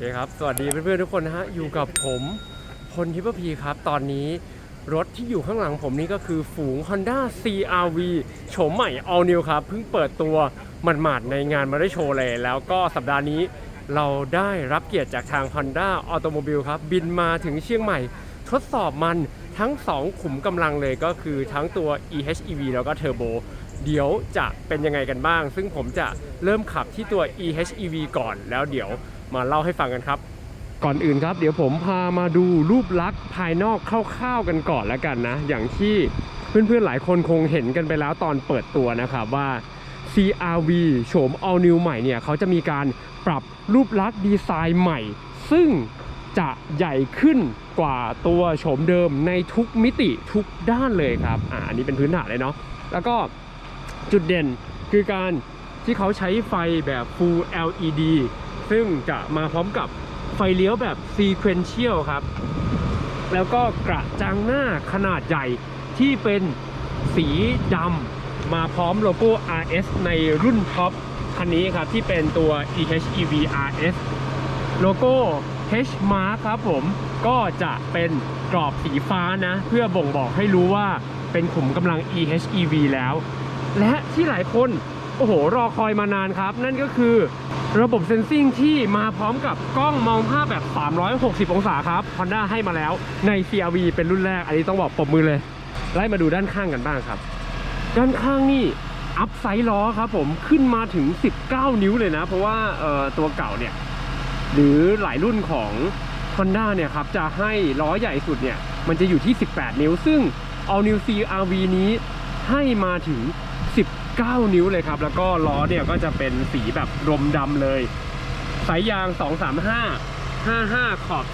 คครับ สวัสดีเพื่อนๆทุกคนนะฮะ อยู่กับผมพลทิพพีครับ ตอนนี้รถที่อยู่ข้างหลังผมนี่ก็คือฝูง Honda CRV โฉมใหม่ All New ครับ เพิ่งเปิดตัวหมาดๆในงานมาได้โชว์เลย แล้วก็สัปดาห์นี้เราได้รับเกียรติจากทาง Honda Automobile ครับ บินมาถึงเชียงใหม่ ทดสอบมันทั้ง 2 ขุมกำลังเลยก็คือทั้งตัว EHEV แล้วก็ Turbo เดี๋ยวจะเป็นยังไงกันบ้าง ซึ่งผมจะเริ่มขับที่ตัว EHEV ก่อนแล้วเดี๋ยว มาเล่าให้ฟังกันครับ ก่อนอื่นครับ เดี๋ยวผมพามาดูรูปลักษณ์ภายนอกคร่าวๆกันก่อนแล้วกันนะ อย่างที่เพื่อนๆหลายคนคงเห็นกันไปแล้วตอนเปิดตัวนะครับว่า CRV โฉม All New ใหม่เนี่ยเขาจะมีการปรับรูปลักษณ์ดีไซน์ใหม่ ซึ่งจะใหญ่ขึ้นกว่าตัวโฉมเดิมในทุกมิติทุกด้านเลยครับอ่าอันนี้เป็นพื้นฐานเลยเนาะแล้วก็จุดเด่นคือการที่เขาใช้ไฟแบบ Full LED ซึ่งจะมาพร้อมกับไฟเลี้ยวแบบ Sequential ครับ แล้วก็กระจังหน้าขนาดใหญ่ที่เป็นสีดำมาพร้อมโลโก้ RS ในรุ่นท็อปคันนี้ครับ ที่เป็นตัว EHEV RS โลโก้ H Mark ครับผมก็จะเป็นกรอบสีฟ้านะ เพื่อบ่งบอกให้รู้ว่าเป็นขุมกำลัง EHEV แล้ว และที่หลายคน โอ้โห รอคอยมานานครับ นั่นก็คือ ระบบเซนซิงที่มาพร้อมกับกล้องมองภาพแบบ 360 องศาครับ Honda ให้มาแล้วใน CRV เป็นรุ่นแรก อันนี้ต้องบอกปรบมือเลย ไล่มาดูด้านข้างกันบ้างครับ ด้านข้างนี่อัพไซด์ล้อครับผมขึ้นมาถึง 19 นิ้วเลยนะ เพราะว่าตัวเก่าเนี่ย หรือหลายรุ่นของ Honda เนี่ยครับ จะให้ล้อใหญ่สุดเนี่ย มันจะอยู่ที่ 18 นิ้ว ซึ่ง All New CRV นี้ให้มาถึง 9 นิ้วเลยครับ แล้วก็ล้อเนี่ยก็จะเป็นสีแบบรมดำเลย สายยาง 235 55 ขอบ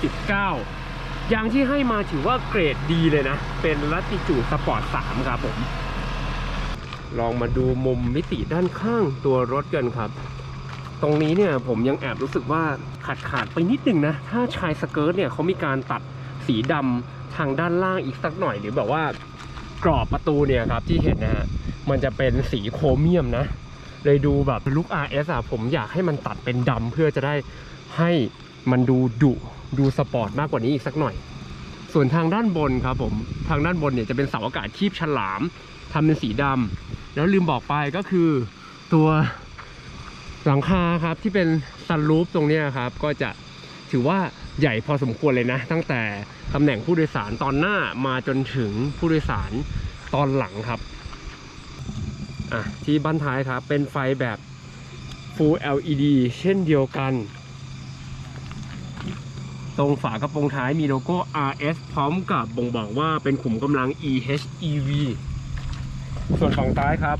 19 ยางที่ให้มาถือว่าเกรดดีเลยนะ เป็นลัติจูสปอร์ต 3 ครับผม ลองมาดูมุมมิติด้านข้างตัวรถกันครับ ตรงนี้เนี่ยผมยังแอบรู้สึกว่าขาดขาดไปนิดนึงนะ ถ้าชายสเกิร์ตเนี่ยเขามีการตัดสีดำทางด้านล่างอีกสักหน่อยหรือแบบว่ากรอบประตูเนี่ยครับที่เห็นนะฮะ มันจะเป็นสีโครเมียมนะ เลยดูแบบลุค RS อะผมอยากให้มันตัดเป็นดำเพื่อจะได้ให้มันดูดุดูสปอร์ตมากกว่านี้อีกสักหน่อย ส่วนทางด้านบนครับผมทางด้านบนเนี่ยจะเป็นเสาอากาศคีบฉลามทำเป็นสีดำแล้วลืมบอกไปก็คือตัวหลังคาครับที่เป็นซันรูฟตรงนี้ครับ ก็จะถือว่าใหญ่พอสมควรเลยนะ ตั้งแต่ตำแหน่งผู้โดยสารตอนหน้ามาจนถึงผู้โดยสารตอนหลังครับ อะที่บ้นท้ายครับ เป็นไฟแบบ Full LED เช่นเดียวกัน ตรงฝากระโปรงท้ายมีโลโก้ RS พร้อมกับบ่งบอกว่าเป็นขุมกำลัง EHEV ส่วนฝั่งซ้ายครับ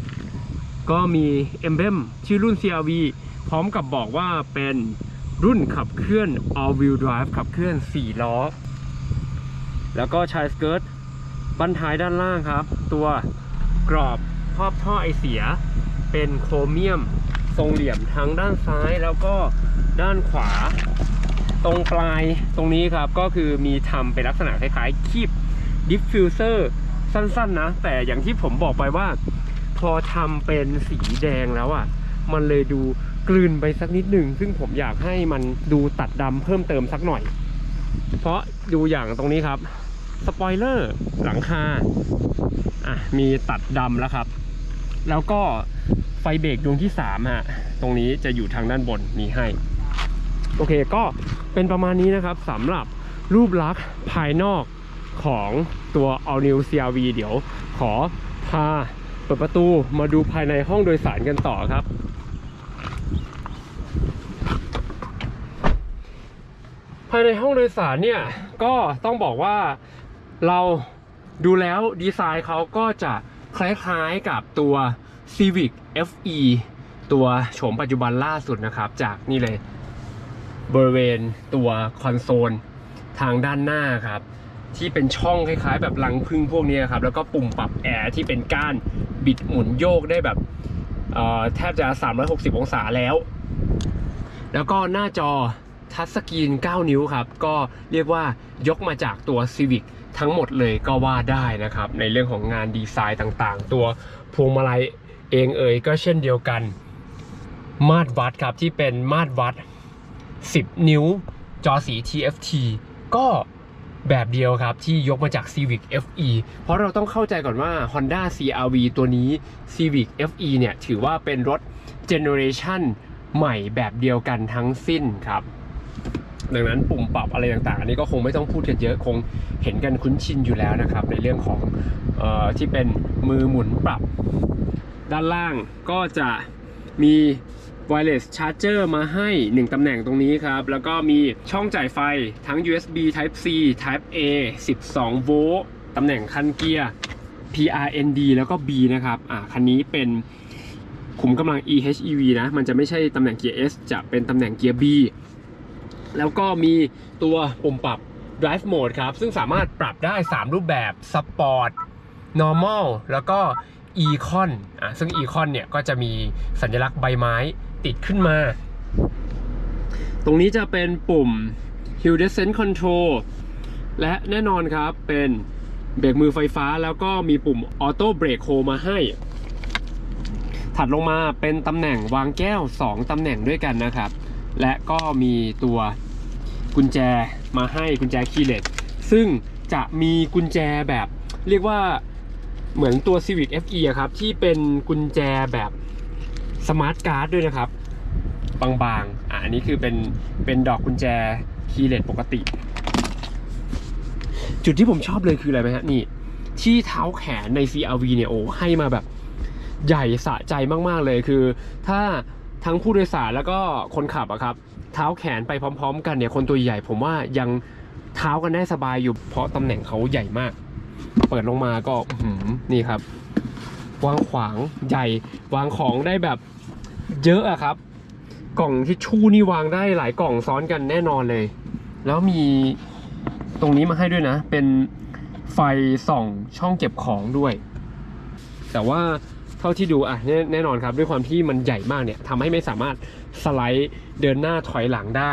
ก็มี Emblem ชื่อรุ่น CRV พร้อมกับบอกว่าเป็นรุ่นขับเคลื่อน All Wheel Drive ขับเคลื่อน 4 ล้อ แล้วก็ชายสเกิร์ตบั้นท้ายด้านล่างครับ ตัวกรอบ ครอบท่อไอเสีย เป็นโครเมียม ทรงเหลี่ยมทั้งด้านซ้ายแล้วก็ด้านขวา ตรงปลายตรงนี้ครับก็คือมีทำเป็นลักษณะคล้ายๆคีบดิฟฟิวเซอร์สั้นๆนะ แต่อย่างที่ผมบอกไปว่า พอทำเป็นสีแดงแล้วอะ มันเลยดูกลืนไปสักนิดหนึ่งซึ่งผมอยากให้มันดูตัดดำเพิ่มเติมสักหน่อย เพราะดูอย่างตรงนี้ครับสปอยเลอร์หลังคาอะมีตัดดำแล้วครับ แล้วก็ไฟเบรกดวงที่3ฮะตรงนี้จะอยู่ทางด้านบนมีให้ โอเคก็เป็นประมาณนี้นะครับสำหรับรูปลักษณ์ภายนอกของตัว All New CRV เดี๋ยวขอพาเปิดประตูมาดูภายในห้องโดยสารกันต่อครับ ภายในห้องโดยสารเนี่ยก็ต้องบอกว่าเราดูแล้วดีไซน์เขาก็จะ คล้ายๆกับตัว Civic FE ตัวโฉมปัจจุบันล่าสุดนะครับ จากนี่เลย บริเวณตัวคอนโซลทางด้านหน้าครับ ที่เป็นช่องคล้ายๆ แบบลังพึ่งพวกนี้ครับ แล้วก็ปุ่มปรับแอร์ที่เป็นก้านบิดหมุนโยกได้แบบเอ่อแทบจะ 360 องศาแล้ว แล้วก็หน้าจอทัชสกรีน 9 นิ้วครับ ก็เรียกว่ายกมาจากตัว Civic ทั้งหมดเลยก็ว่าได้นะครับ ในเรื่องของงานดีไซน์ต่างๆ ตัวพวงมาลัยเองเอ่ยก็เช่นเดียวกัน มาตรวัดครับที่เป็นมาตรวัด 10 นิ้วจอสี TFT ก็แบบเดียวครับที่ยกมาจาก Civic FE เพราะเราต้องเข้าใจก่อนว่า Honda CRV ตัวนี้ Civic FE เนี่ย ถือว่าเป็นรถเจเนอเรชันใหม่แบบเดียวกันทั้งสิ้นครับ ดังนั้นปุ่มปรับอะไรต่างๆ อันนี้ก็คงไม่ต้องพูดกันเยอะคงเห็นกันคุ้นชินอยู่แล้วนะครับ ในเรื่องของออที่เป็นมือหมุนปรับ ด้านล่างก็จะมี wireless charger มาให้ 1 ตำแหน่งตรงนี้ครับ แล้วก็มีช่องจ่ายไฟทั้ง USB Type C Type A 12 โวลต์ตำแหน่งคันเกียร์ PRND แล้วก็ B นะครับอ่าคันนี้เป็นขุมกำลัง EHEV นะ มันจะไม่ใช่ตำแหน่งเกียร์ S จะเป็นตำแหน่งเกียร์ B แล้วก็มีตัวปุ่มปรับ drive mode ครับ ซึ่งสามารถปรับได้ 3 รูปแบบ sport normal แล้วก็ econ อะซึ่ง econ เนี่ยก็จะมีสัญลักษณ์ใบไม้ติดขึ้นมา ตรงนี้จะเป็นปุ่ม hill descent control และแน่นอนครับเป็นเบรกมือไฟฟ้าแล้วก็มีปุ่ม auto brake hold มาให้ ถัดลงมาเป็นตำแหน่งวางแก้ว 2ตำแหน่งด้วยกันนะครับ และก็มีตัว กุญแจมาให้กุญแจคีย์เลสซึ่งจะมีกุญแจแบบเรียกว่าเหมือนตัว Civic FE อะครับ ที่เป็นกุญแจแบบสมาร์ทการ์ดด้วยนะครับ บางๆอะอันนี้คือเป็นเป็นดอกกุญแจคีย์เลสปกติ จุดที่ผมชอบเลยคืออะไรไหมฮะนี่ ที่เท้าแขนใน CRV เนี่ยโอ้ให้มาแบบใหญ่สะใจมากๆเลยคือ ถ้าทั้งผู้โดยสารแล้วก็คนขับอะครับ เท้าแขนไปพร้อม ๆ กันเนี่ยคนตัวใหญ่ผมว่ายังเท้ากันได้สบายอยู่เพราะตำแหน่งเขาใหญ่มาก เปิดลงมาก็หือนี่ครับ วางขวางใหญ่ วางของได้แบบเยอะอะครับ กล่องทิชชู่นี่วางได้หลายกล่องซ้อนกันแน่นอนเลย แล้วมีตรงนี้มาให้ด้วยนะ เป็นไฟส่องช่องเก็บของด้วย แต่ว่า เท่าที่ดูอะแน่แน่นอนครับด้วยความที่มันใหญ่มากเนี่ยทำให้ไม่สามารถสไลด์เดินหน้าถอยหลังได้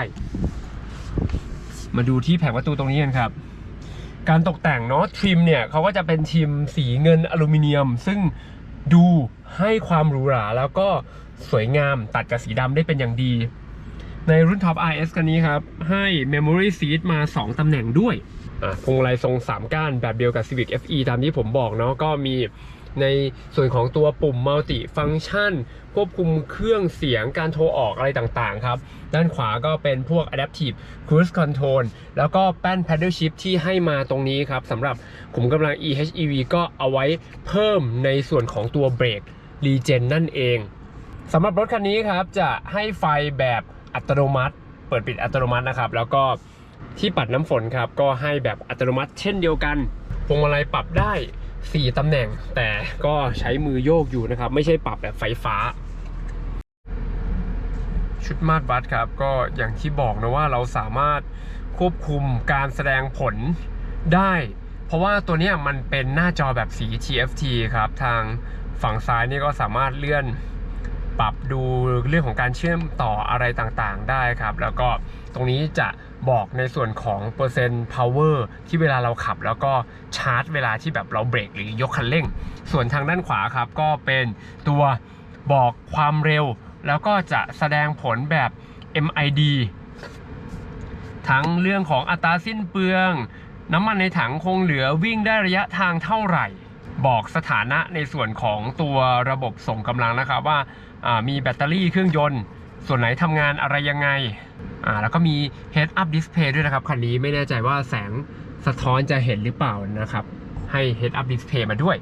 มาดูที่แผงประตูตรงนี้กันครับ การตกแต่งเนาะทริมเนี่ยเขาก็จะเป็นทริมสีเงินอลูมิเนียม ซึ่งดูให้ความหรูหราแล้วก็สวยงามตัดกับสีดำได้เป็นอย่างดี ในรุ่น Top RS กันนี้ครับ ให้ Memory Seat มา 2ตำแหน่งด้วยอะพวงมาลัยทรง 3 ก้านแบบเดียวกับ Civic FE ตามที่ผมบอกเนาะก็มี ในส่วนของตัวปุ่ม Multi Function ควบคุมเครื่องเสียงการโทรออกอะไรต่างๆครับ ด้านขวาก็เป็นพวก Adaptive Cruise Control แล้วก็แป้น Paddle Shift ที่ให้มาตรงนี้ครับสำหรับขุมกำลัง EHEV ก็เอาไว้เพิ่มในส่วนของตัวเบรก Regen นั่นเองสำหรับรถคันนี้ครับจะให้ไฟแบบอัตโนมัติ เปิดปิดอัตโนมัตินะครับ แล้วก็ที่ปัดน้ำฝนครับก็ให้แบบอัตโนมัติเช่นเดียวกันพวงมาลัยปรับได้ 4ตำแหน่ง แต่ก็ใช้มือโยกอยู่นะครับ ไม่ใช่ปรับแบบไฟฟ้า ชุดมาตรวัดครับ ก็อย่างที่บอกนะว่าเราสามารถควบคุมการแสดงผลได้ เพราะว่าตัวนี้มันเป็นหน้าจอแบบสี TFT ครับ ทางฝั่งซ้ายนี่ก็สามารถเลื่อนปรับดูเรื่องของการเชื่อมต่ออะไรต่างๆ ได้ครับ แล้วก็ ตรงนี้จะบอกในส่วนของเปอร์เซ็นต์ power ที่เวลาเราขับ แล้วก็ชาร์จเวลาที่แบบเราเบรกหรือยกคันเร่ง ส่วนทางด้านขวาครับก็เป็นตัวบอกความเร็ว แล้วก็จะแสดงผลแบบ MID ทั้งเรื่องของอัตราสิ้นเปลือง น้ำมันในถังคงเหลือวิ่งได้ระยะทางเท่าไหร่ บอกสถานะในส่วนของตัวระบบส่งกำลังนะครับว่าอ่ามีแบตเตอรี่เครื่องยนต์ ส่วนไหนทำงานอะไรยังไง อ่าแล้วก็มี head up display ด้วยนะครับ คันนี้ไม่แน่ใจว่าแสงสะท้อนจะเห็นหรือเปล่านะครับ ให้ head up display มาด้วย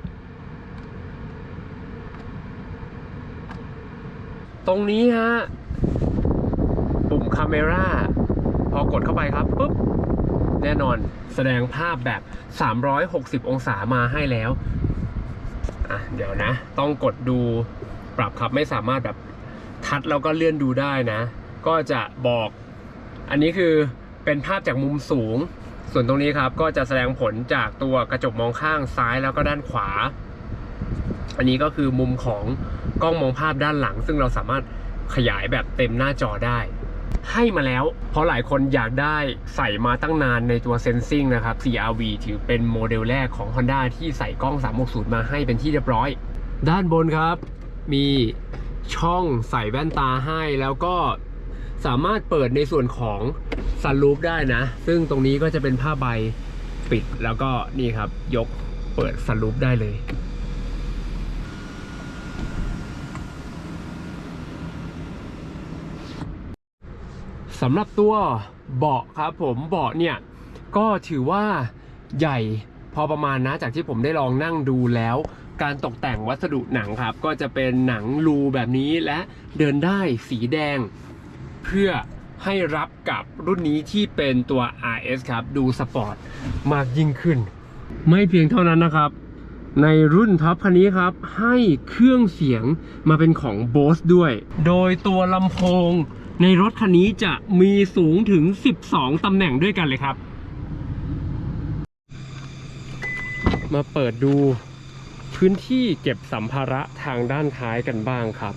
ตรงนี้ฮะ ปุ่ม Camera พอกดเข้าไปครับปุ๊บแน่นอนแสดงภาพแบบ 360 องศามาให้แล้ว อะ เดี๋ยวนะ ต้องกดดูปรับครับไม่สามารถแบบทัดแล้วก็เลื่อนดูได้นะ ก็จะบอก อันนี้คือเป็นภาพจากมุมสูง ส่วนตรงนี้ครับก็จะแสดงผลจากตัวกระจกมองข้างซ้ายแล้วก็ด้านขวา อันนี้ก็คือมุมของกล้องมองภาพด้านหลัง ซึ่งเราสามารถขยายแบบเต็มหน้าจอได้ ให้มาแล้ว เพราะหลายคนอยากได้ใส่มาตั้งนานในตัวเซนซิงนะครับ CRV ถือเป็นโมเดลแรกของ Honda ที่ใส่กล้อง 360 มาให้เป็นที่เรียบร้อย ด้านบนครับ มีช่องใส่แว่นตาให้แล้วก็ สามารถเปิดในส่วนของซันรูฟได้นะ ซึ่งตรงนี้ก็จะเป็นผ้าใบปิดแล้วก็นี่ครับยกเปิดซันรูฟได้เลยสำหรับตัวเบาะครับผมเบาะเนี่ยก็ถือว่าใหญ่พอประมาณนะจากที่ผมได้ลองนั่งดูแล้ว การตกแต่งวัสดุหนังครับ ก็จะเป็นหนังรูแบบนี้และเดินได้สีแดง เพื่อให้รับกับรุ่นนี้ที่เป็นตัว RS ครับดูสปอร์ตมากยิ่งขึ้น ไม่เพียงเท่านั้นนะครับ ในรุ่นท็อปคันนี้ครับ ให้เครื่องเสียงมาเป็นของ Bose ด้วย โดยตัวลำโพงในรถคันนี้จะมีสูงถึง 12 ตำแหน่งด้วยกันเลยครับ มาเปิดดูพื้นที่เก็บสัมภาระทางด้านท้ายกันบ้างครับ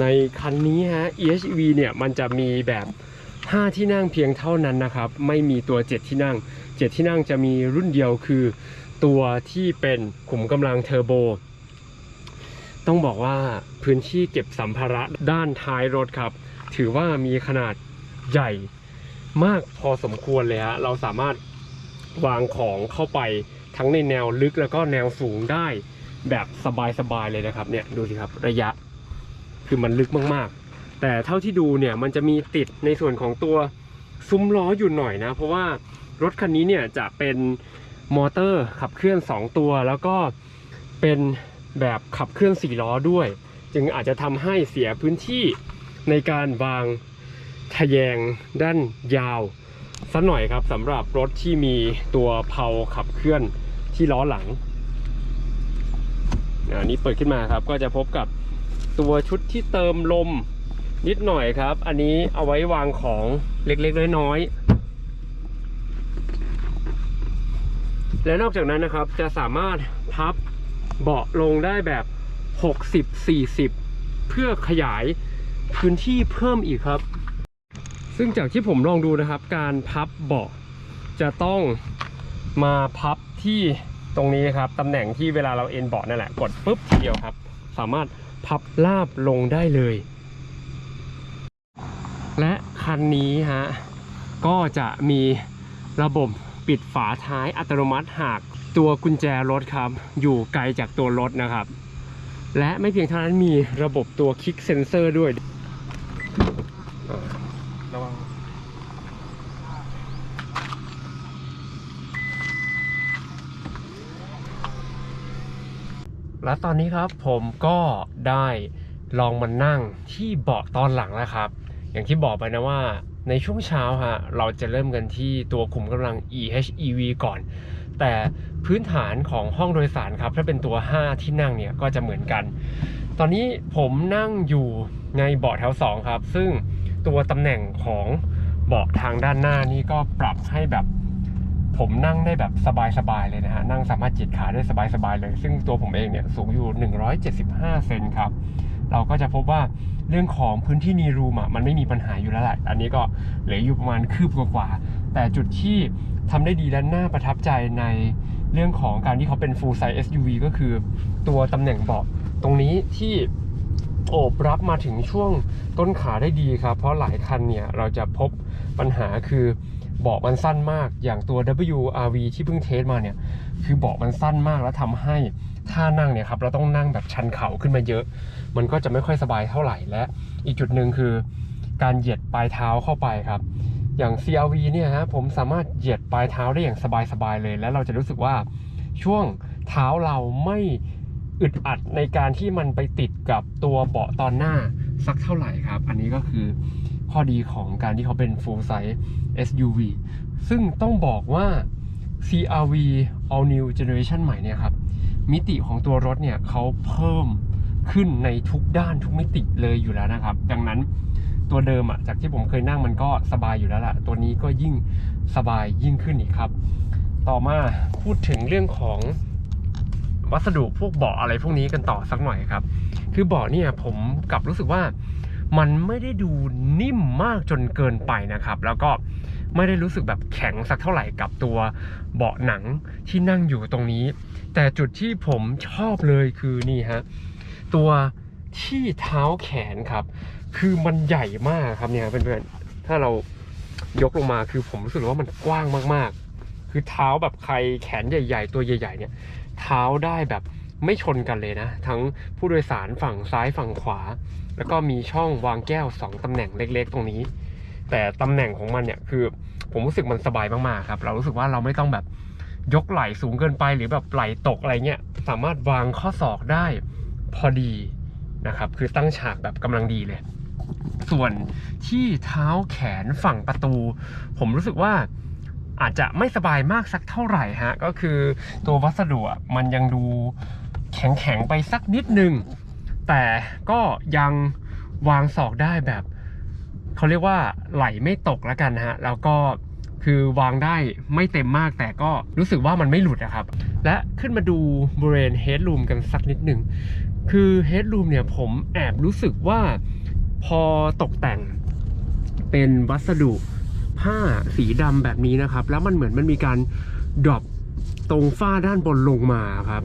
ในคันนี้ฮะ EHEV เนี่ยมันจะมีแบบ 5 ที่นั่งเพียงเท่านั้นนะครับ ไม่มีตัว 7 ที่นั่ง 7 ที่นั่งจะมีรุ่นเดียวคือตัวที่เป็นขุมกำลังเทอร์โบ ต้องบอกว่าพื้นที่เก็บสัมภาระด้านท้ายรถครับ ถือว่ามีขนาดใหญ่มากพอสมควรเลยฮะ เราสามารถวางของเข้าไปทั้งในแนวลึกแล้วก็แนวสูงได้แบบสบายๆเลยนะครับเนี่ยดูสิครับระยะ คือมันลึกมากๆ แต่เท่าที่ดูเนี่ยมันจะมีติดในส่วนของตัวซุ้มล้ออยู่หน่อยนะ เพราะว่ารถคันนี้เนี่ยจะเป็นมอเตอร์ขับเคลื่อน 2 ตัว แล้วก็เป็นแบบขับเคลื่อน4ล้อด้วย จึงอาจจะทำให้เสียพื้นที่ในการวางทะแยงด้านยาวสักหน่อยครับสำหรับรถที่มีตัวเพลาขับเคลื่อนที่ล้อหลังอันนี้เปิดขึ้นมาครับก็จะพบกับ ตัวชุดที่เติมลมนิดหน่อยครับ อันนี้เอาไว้วางของเล็กๆน้อยๆ และนอกจากนั้นนะครับจะสามารถพับเบาะลงได้แบบ 60-40 เพื่อขยายพื้นที่เพิ่มอีกครับ ซึ่งจากที่ผมลองดูนะครับ การพับเบาะจะต้องมาพับที่ตรงนี้ครับตำแหน่งที่เวลาเราเอ็นเบาะนั่นแหละ กดปุ๊บทีเดียวครับ สามารถ พับลาบลงได้เลย และคันนี้ฮะก็จะมีระบบปิดฝาท้ายอัตโนมัติหากตัวกุญแจรถครับ อยู่ไกลจากตัวรถนะครับ และไม่เพียงเท่านั้นมีระบบตัวคลิกเซนเซอร์ด้วยอ่าระวัง และตอนนี้ครับผมก็ได้ลองมานั่งที่เบาะตอนหลังแล้วครับ อย่างที่บอกไปนะว่าในช่วงเช้าฮะเราจะเริ่มกันที่ตัวขุมกำลัง EHEV ก่อน แต่พื้นฐานของห้องโดยสารครับ ถ้าเป็นตัว 5 ที่นั่งเนี่ยก็จะเหมือนกัน ตอนนี้ผมนั่งอยู่ในเบาะแถว 2 ครับ ซึ่งตัวตำแหน่งของเบาะทางด้านหน้านี่ก็ปรับให้แบบ ผมนั่งได้แบบสบายๆเลยนะฮะ นั่งสามารถจิตขาได้สบายๆเลย ซึ่งตัวผมเองเนี่ยสูงอยู่ 175 เซนครับ เราก็จะพบว่าเรื่องของพื้นที่นีรูมอะมันไม่มีปัญหาอยู่แล้วแหละ อันนี้ก็เหลืออยู่ประมาณคืบกว่าๆแต่จุดที่ทำได้ดีและน่าประทับใจในเรื่องของการที่เขาเป็น full size SUV ก็คือตัวตำแหน่งเบาะตรงนี้ที่โอบรับมาถึงช่วงต้นขาได้ดีครับ เพราะหลายคันเนี่ยเราจะพบปัญหาคือ เบาะมันสั้นมาก อย่างตัว WRV ที่เพิ่งเทสมาเนี่ย คือเบาะมันสั้นมากแล้วทำให้ท่านั่งเนี่ยครับเราต้องนั่งแบบชันเข่าขึ้นมาเยอะ มันก็จะไม่ค่อยสบายเท่าไหร่และ อีกจุดหนึ่งคือ การเหยียดปลายเท้าเข้าไปครับ อย่าง CRV เนี่ยฮะผมสามารถเหยียดปลายเท้าได้อย่างสบายๆเลย และเราจะรู้สึกว่าช่วงเท้าเราไม่อึดอัดในการที่มันไปติดกับตัวเบาะตอนหน้าสักเท่าไหร่ครับ อันนี้ก็คือข้อดีของการที่เขาเป็น full size SUV ซึ่งต้องบอกว่า CRV All New Generation ใหม่เนี่ยครับ มิติของตัวรถเนี่ยเขาเพิ่มขึ้นในทุกด้านทุกมิติเลยอยู่แล้วนะครับ ดังนั้นตัวเดิมอะจากที่ผมเคยนั่งมันก็สบายอยู่แล้วล่ะ ตัวนี้ก็ยิ่งสบายยิ่งขึ้นอีกครับ ต่อมาพูดถึงเรื่องของวัสดุพวกเบาะอะไรพวกนี้กันต่อสักหน่อยครับ คือเบาะเนี่ยผมกลับรู้สึกว่า มันไม่ได้ดูนิ่มมากจนเกินไปนะครับ แล้วก็ไม่ได้รู้สึกแบบแข็งสักเท่าไหร่กับตัวเบาะหนังที่นั่งอยู่ตรงนี้ แต่จุดที่ผมชอบเลยคือนี่ฮะตัวที่เท้าแขนครับ คือมันใหญ่มากครับเนี่ยเพื่อนๆถ้าเรายกลงมาคือผมรู้สึกว่ามันกว้างมากๆ คือเท้าแบบใครแขนใหญ่ ๆ ตัวใหญ่ ๆ เนี่ย เท้าได้แบบไม่ชนกันเลยนะ ทั้งผู้โดยสารฝั่งซ้ายฝั่งขวา แล้วก็มีช่องวางแก้ว 2ตำแหน่งเล็ก ๆ ตรงนี้ แต่ตำแหน่งของมันเนี่ยคือผมรู้สึกมันสบายมากๆครับ เรารู้สึกว่าเราไม่ต้องแบบยกไหล่สูงเกินไปหรือแบบไหล่ตกอะไรเงี้ยสามารถวางข้อศอกได้พอดีนะครับ คือตั้งฉากแบบกำลังดีเลย ส่วนที่เท้าแขนฝั่งประตู ผมรู้สึกว่าอาจจะไม่สบายมากสักเท่าไหร่ฮะ ก็คือตัววัสดุมันยังดูแข็งๆไปสักนิดนึง แต่ก็ยังวางศอกได้แบบเขาเรียกว่าไหลไม่ตกแล้วกันนะฮะแล้วก็คือวางได้ไม่เต็มมากแต่ก็รู้สึกว่ามันไม่หลุดนะครับ และขึ้นมาดูบริเวณเฮด o ูมกันสักนิดหนึ่งคือเฮด o ูมเนี่ยผมแอบรู้สึกว่าพอตกแต่งเป็นวัสดุผ้าสีดำแบบนี้นะครับ แล้วมันเหมือนมันมีการดรอปตรงฝ้าด้านบนลงมาครับ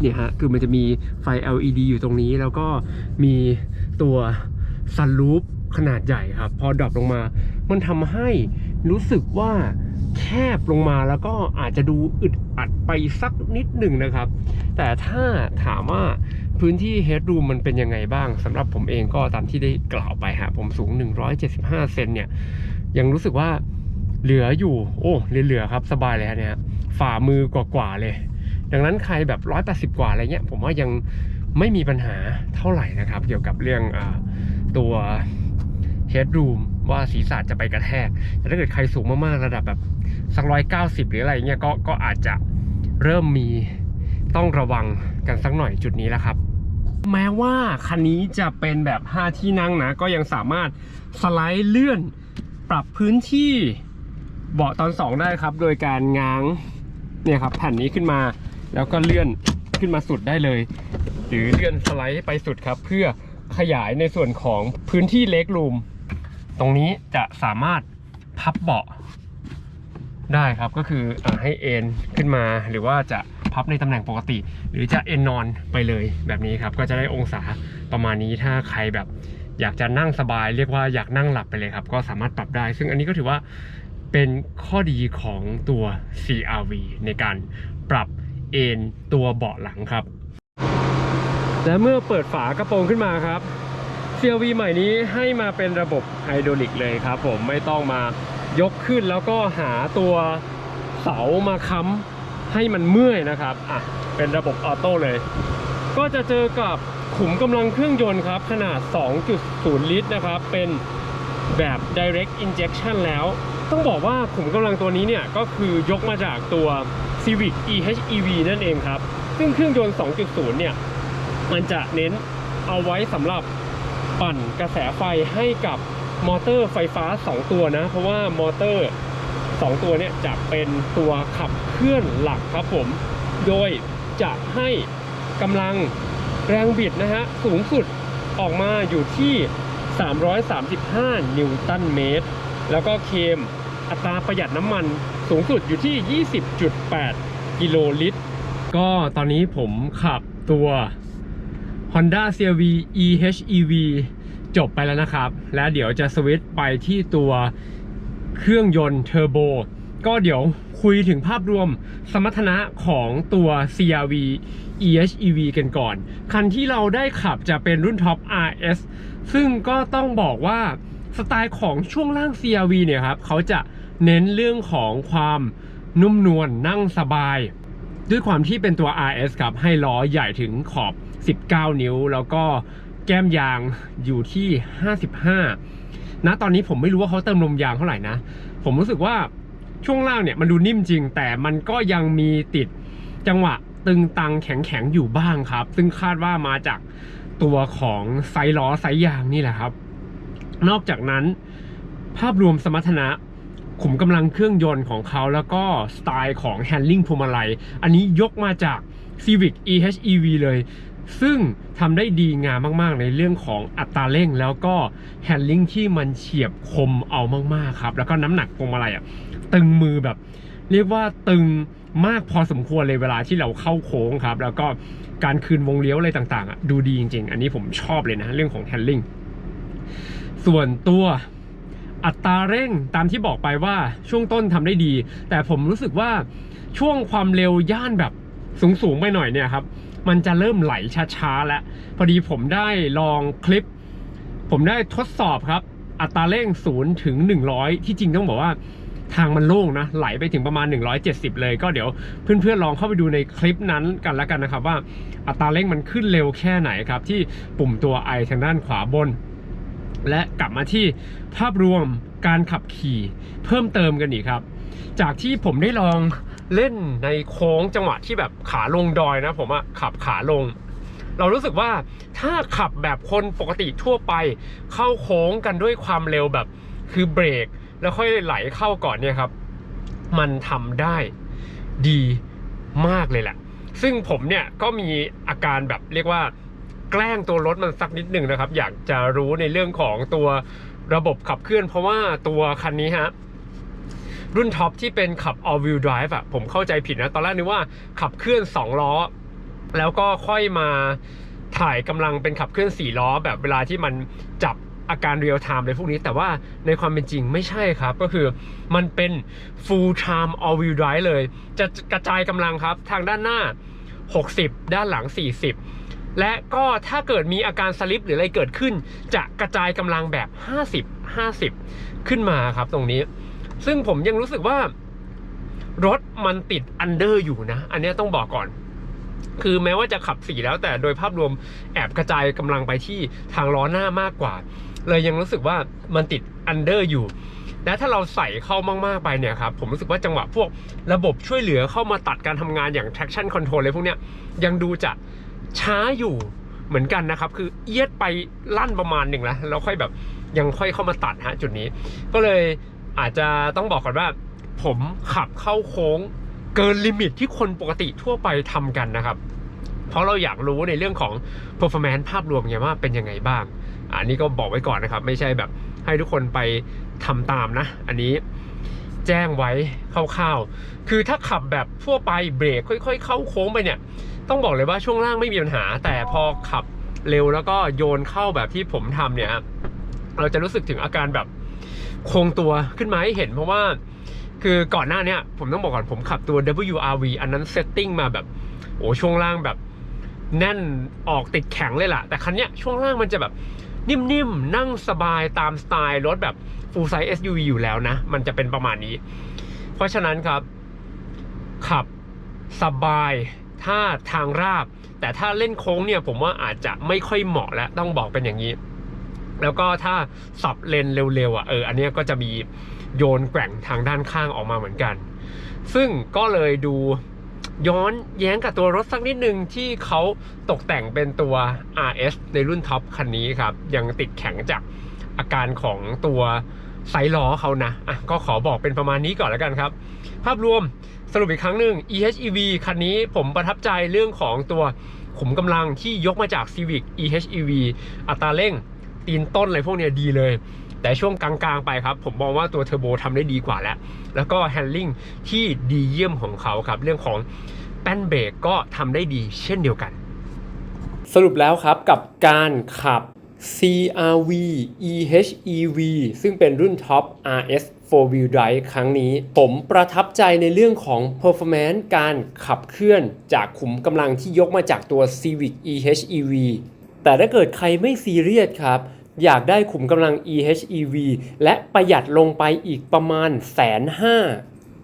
เนี่ยฮะคือมันจะมีไฟ LED อยู่ตรงนี้ แล้วก็มีตัวซันรูฟขนาดใหญ่ครับ พอดรอปลงมา มันทำให้รู้สึกว่าแคบลงมาแล้วก็อาจจะดูอึดอัดไปสักนิดหนึ่งนะครับ แต่ถ้าถามว่าพื้นที่เฮดรูมมันเป็นยังไงบ้างสำหรับผมเองก็ตามที่ได้กล่าวไปฮะผมสูง 175 เซนเนี่ย ยังรู้สึกว่าเหลืออยู่ โอ้เหลือๆครับ สบายเลยฮะเนี่ยฝ่ามือกว่าๆเลย ดังนั้นใครแบบ 180 กว่าอะไรเงี้ยผมว่ายังไม่มีปัญหาเท่าไหร่นะครับ เกี่ยวกับเรื่องอตัว headroom ว่าศีรษะจะไปกระแทก แต่ถ้าเกิดใครสูงมากๆ ระดับแบบสักร้อยเก้าสิบหรืออะไรเงี้ยก็ก็อาจจะเริ่มมีต้องระวังกันสักหน่อยจุดนี้แล้วครับ แม้ว่าคันนี้จะเป็นแบบ 5 ที่นั่งนะ ก็ยังสามารถสไลด์เลื่อนปรับพื้นที่เบาะตอน 2 ได้ครับ โดยการง้างเนี่ยครับแผ่นนี้ขึ้นมา แล้วก็เลื่อนขึ้นมาสุดได้เลย หรือเลื่อนสไลด์ไปสุดครับ เพื่อขยายในส่วนของพื้นที่เล็กรูม ตรงนี้จะสามารถพับเบาะได้ครับก็คืออให้เอนขึ้นมาหรือว่าจะพับในตำแหน่งปกติ หรือจะเอนนอนไปเลยแบบนี้ครับ ก็จะได้องศาประมาณนี้ถ้าใครแบบอยากจะนั่งสบาย เรียกว่าอยากนั่งหลับไปเลยครับ ก็สามารถปรับได้ ซึ่งอันนี้ก็ถือว่าเป็นข้อดีของตัว CRV ในการปรับ เอนตัวเบาะหลังครับ และเมื่อเปิดฝากระโปรงขึ้นมาครับ CRV ใหม่นี้ให้มาเป็นระบบไฮดรอลิกเลยครับ ผมไม่ต้องมายกขึ้นแล้วก็หาตัวเสามาค้ำให้มันเมื่อยนะครับอะเป็นระบบออโต้เลย ก็จะเจอกับขุมกำลังเครื่องยนต์ครับ ขนาด 2.0 ลิตรนะครับ เป็นแบบ direct injection แล้ว ต้องบอกว่าขุมกำลังตัวนี้เนี่ย ก็คือยกมาจากตัว Civic EHEV นั่นเองครับ ซึ่งเครื่องยนต์ 2.0 เนี่ย มันจะเน้นเอาไว้สำหรับปั่นกระแสไฟให้กับมอเตอร์ไฟฟ้า 2 ตัวนะ เพราะว่ามอเตอร์ 2 ตัวเนี่ยจะเป็นตัวขับเคลื่อนหลักครับผม โดยจะให้กำลังแรงบิดนะฮะ สูงสุดออกมาอยู่ที่ 335 นิวตันเมตร แล้วก็เคม อัตราประหยัดน้ำมันสูงสุดอยู่ที่ 20.8 กิโลลิตร ก็ตอนนี้ผมขับตัว Honda CRV EHEV จบไปแล้วนะครับ และเดี๋ยวจะสวิตช์ไปที่ตัวเครื่องยนต์เทอร์โบ ก็เดี๋ยวคุยถึงภาพรวมสมรรถนะของตัว CRV EHEV กันก่อน คันที่เราได้ขับจะเป็นรุ่นท็อป RS ซึ่งก็ต้องบอกว่าสไตล์ของช่วงล่าง CRV เนี่ยครับ เขาจะ เน้นเรื่องของความนุ่มนวลนั่งสบาย ด้วยความที่เป็นตัว RS ครับ ให้ล้อใหญ่ถึงขอบ 19 นิ้ว แล้วก็แก้มยางอยู่ที่ 55 นะตอนนี้ผมไม่รู้ว่าเขาเติมลมยางเท่าไหร่นะ ผมรู้สึกว่าช่วงล่างเนี่ยมันดูนิ่มจริง แต่มันก็ยังมีติดจังหวะตึงตังแข็งแข็งอยู่บ้างครับ ซึ่งคาดว่ามาจากตัวของไซส์ล้อไซส์ยางนี่แหละครับ นอกจากนั้นภาพรวมสมรรถนะ ขุมกำลังเครื่องยนต์ของเขาแล้วก็สไตล์ของแฮนดิ้งพวงมาลัย อันนี้ยกมาจาก Civic EHEV เลย ซึ่งทำได้ดีงามมากๆ ในเรื่องของอัตราเร่ง แล้วก็แฮนดิ้งที่มันเฉียบคมเอามากๆครับ แล้วก็น้ำหนักพวงมาลัยอะตึงมือแบบ เรียกว่าตึงมากพอสมควรเลยเวลาที่เราเข้าโค้งครับ แล้วก็การคืนวงเลี้ยวอะไรต่างๆอะดูดีจริง ๆ อันนี้ผมชอบเลยนะ เรื่องของแฮนดิ้งส่วนตัว อัตราเร่งตามที่บอกไปว่าช่วงต้นทำได้ดี แต่ผมรู้สึกว่าช่วงความเร็วย่านแบบสูงๆไปหน่อยเนี่ยครับ มันจะเริ่มไหลช้าๆแล้ว พอดีผมได้ลองคลิป ผมได้ทดสอบครับ อัตราเร่ง0ถึง100 ที่จริงต้องบอกว่าทางมันโล่งนะ ไหลไปถึงประมาณ 170 เลย ก็เดี๋ยวเพื่อนๆลองเข้าไปดูในคลิปนั้นกันแล้วกันนะครับว่าอัตราเร่งมันขึ้นเร็วแค่ไหนครับ ที่ปุ่มตัว I ทางด้านขวาบน และกลับมาที่ภาพรวมการขับขี่เพิ่มเติมกันอีกครับ จากที่ผมได้ลองเล่นในโค้งจังหวะที่แบบขาลงดอยนะผมอะขับขาลง เรารู้สึกว่าถ้าขับแบบคนปกติทั่วไป เข้าโค้งกันด้วยความเร็วแบบคือเบรก แล้วค่อยไหลเข้าก่อนเนี่ยครับ มันทำได้ดีมากเลยแหละ ซึ่งผมเนี่ยก็มีอาการแบบเรียกว่า แกล้งตัวรถมันสักนิดหนึ่งนะครับ อยากจะรู้ในเรื่องของตัวระบบขับเคลื่อน เพราะว่าตัวคันนี้ฮะรุ่นท็อปที่เป็นขับ all wheel drive อะผมเข้าใจผิดนะ ตอนแรกนึกว่าขับเคลื่อน 2 ล้อ แล้วก็ค่อยมาถ่ายกำลังเป็นขับเคลื่อน 4 ล้อ แบบเวลาที่มันจับอาการเรียลไทม์เลยพวกนี้ แต่ว่าในความเป็นจริงไม่ใช่ครับ ก็คือมันเป็น full time all wheel drive เลย จะกระจายกำลังครับ ทางด้านหน้า 60 ด้านหลัง 40 และก็ถ้าเกิดมีอาการสลิปหรืออะไรเกิดขึ้น จะกระจายกำลังแบบ 50 50 ขึ้นมาครับตรงนี้ ซึ่งผมยังรู้สึกว่ารถมันติดอันเดอร์อยู่นะ อันนี้ต้องบอกก่อน คือแม้ว่าจะขับสี่แล้วแต่โดยภาพรวมแอบกระจายกำลังไปที่ทางล้อหน้ามากกว่า เลยยังรู้สึกว่ามันติดอันเดอร์อยู่และถ้าเราใส่เข้ามาก ๆ ไปเนี่ยครับ ผมรู้สึกว่าจังหวะพวกระบบช่วยเหลือเข้ามาตัดการทำงานอย่าง traction control เลยพวกเนี้ยยังดูจะ ช้าอยู่เหมือนกันนะครับ คือเอียดไปลั่นประมาณหนึ่งแล้วแล้วค่อยแบบยังค่อยเข้ามาตัดฮะจุดนี้ ก็เลยอาจจะต้องบอกก่อนว่า ผมขับเข้าโค้งเกินลิมิตที่คนปกติทั่วไปทำกันนะครับ เพราะเราอยากรู้ในเรื่องของ performance ภาพรวมไงว่าเป็นยังไงบ้าง อันนี้ก็บอกไว้ก่อนนะครับ ไม่ใช่แบบให้ทุกคนไปทำตามนะ อันนี้แจ้งไว้คร่าวๆ คือถ้าขับแบบทั่วไปเบรกค่อย ๆ เข้าโค้งไปเนี่ย ต้องบอกเลยว่าช่วงล่างไม่มีปัญหา แต่พอขับเร็วแล้วก็โยนเข้าแบบที่ผมทำเนี่ยเราจะรู้สึกถึงอาการแบบโคงตัวขึ้นมาให้เห็นเพราะว่า คือก่อนหน้าเนี้ยผมต้องบอกก่อนผมขับตัว WRV อันนั้นเซตติ้งมาแบบโอ้ช่วงล่างแบบแน่นออกติดแข็งเลยล่ะ แต่คันเนี้ยช่วงล่างมันจะแบบนิ่มๆ นั่งสบายตามสไตล์รถแบบ full size SUV อยู่แล้วนะ มันจะเป็นประมาณนี้ เพราะฉะนั้นครับ ขับสบาย ถ้าทางราบ แต่ถ้าเล่นโค้งเนี่ยผมว่าอาจจะไม่ค่อยเหมาะแล้วต้องบอกเป็นอย่างนี้ แล้วก็ถ้าสับเลนเร็วๆอะเอออันเนี้ยก็จะมีโยนแกว่งทางด้านข้างออกมาเหมือนกัน ซึ่งก็เลยดูย้อนแย้งกับตัวรถสักนิดนึงที่เขาตกแต่งเป็นตัว RS ในรุ่นท็อปคันนี้ครับ ยังติดแข็งจากอาการของตัว ไซส์ล้อเขานะอะก็ขอบอกเป็นประมาณนี้ก่อนแล้วกันครับ ภาพรวมสรุปอีกครั้งหนึ่ง EHEV คันนี้ผมประทับใจเรื่องของตัวขุมกำลังที่ยกมาจาก Civic EHEV อัตราเร่งตีนต้นอะไรพวกเนี้ยดีเลย แต่ช่วงกลางๆไปครับ ผมมองว่าตัวเทอร์โบทำได้ดีกว่าแล้ว แล้วก็แฮนดิ้งที่ดีเยี่ยมของเขาครับ เรื่องของแป้นเบรกก็ทำได้ดีเช่นเดียวกัน สรุปแล้วครับกับการขับ CRV EHEV ซึ่งเป็นรุ่นท็อป RS 4 Wheel Drive ครั้งนี้ ผมประทับใจในเรื่องของ performance การขับเคลื่อนจากขุมกำลังที่ยกมาจากตัว Civic EHEV แต่ถ้าเกิดใครไม่ซีเรียสครับ อยากได้ขุมกำลัง EHEV และประหยัดลงไปอีกประมาณแสนห้า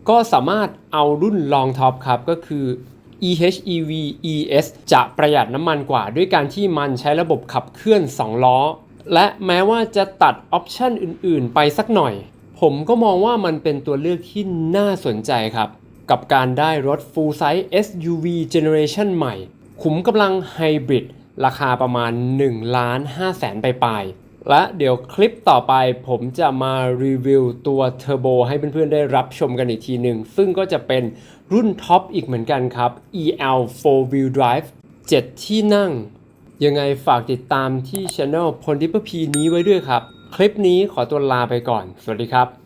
ก็สามารถเอารุ่น Long Top ครับก็คือ EHEV ES จะประหยัดน้ำมันกว่า ด้วยการที่มันใช้ระบบขับเคลื่อน 2 ล้อ และแม้ว่าจะตัดออปชันอื่น ๆ ไปสักหน่อย ผมก็มองว่ามันเป็นตัวเลือกที่น่าสนใจครับ กับการได้รถ Full Size SUV Generation ใหม่ ขุมกำลังไฮบริดราคาประมาณ1ล้าน5แสนไปลายๆ และเดี๋ยวคลิปต่อไปผมจะมารีวิวตัวเทอร์โบให้เพื่อนๆได้รับชมกันอีกทีหนึ่ง ซึ่งก็จะเป็นรุ่นท็อปอีกเหมือนกันครับ EL 4 Wheel Drive 7 ที่นั่ง ยังไงฝากติดตามที่ช anel พลทิปพีนี้ไว้ด้วยครับ คลิปนี้ขอตัวลาไปก่อน สวัสดีครับ